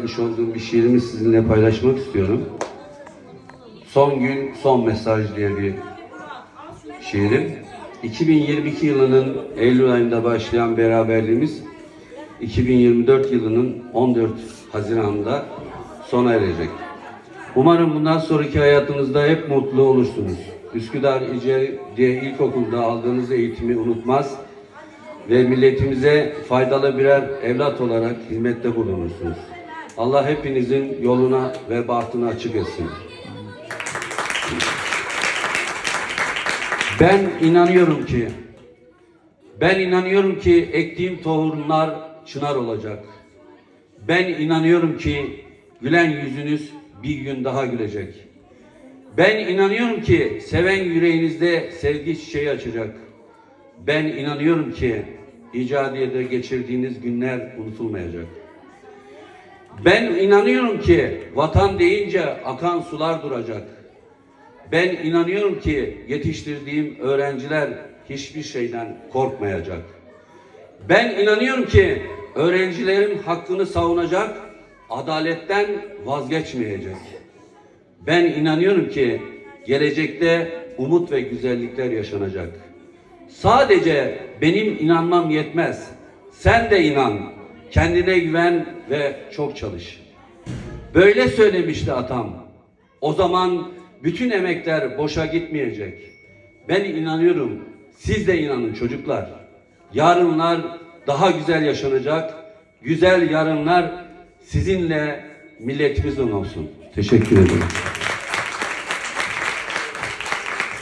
yazmış olduğum bir şiirimi sizinle paylaşmak istiyorum. Son gün son mesaj diye bir şiirim. 2022 yılının Eylül ayında başlayan beraberliğimiz 2024 yılının 14 Haziran'da sona erecek. Umarım bundan sonraki hayatınızda hep mutlu olursunuz. Üsküdar İce diye ilkokulda aldığınız eğitimi unutmaz ve milletimize faydalı birer evlat olarak hizmette bulunursunuz. Allah hepinizin yoluna ve bahtını açık etsin. Ben inanıyorum ki ben inanıyorum ki ektiğim tohumlar çınar olacak. Ben inanıyorum ki gülen yüzünüz bir gün daha gülecek. Ben inanıyorum ki seven yüreğinizde sevgi çiçeği açacak. Ben inanıyorum ki icadiyede geçirdiğiniz günler unutulmayacak. Ben inanıyorum ki vatan deyince akan sular duracak. Ben inanıyorum ki yetiştirdiğim öğrenciler hiçbir şeyden korkmayacak. Ben inanıyorum ki öğrencilerin hakkını savunacak, adaletten vazgeçmeyecek. Ben inanıyorum ki gelecekte umut ve güzellikler yaşanacak. Sadece benim inanmam yetmez. Sen de inan, kendine güven ve çok çalış. Böyle söylemişti atam. O zaman bütün emekler boşa gitmeyecek. Ben inanıyorum, siz de inanın çocuklar. Yarınlar daha güzel yaşanacak. Güzel yarınlar sizinle milletimizle olsun. Teşekkür ederim.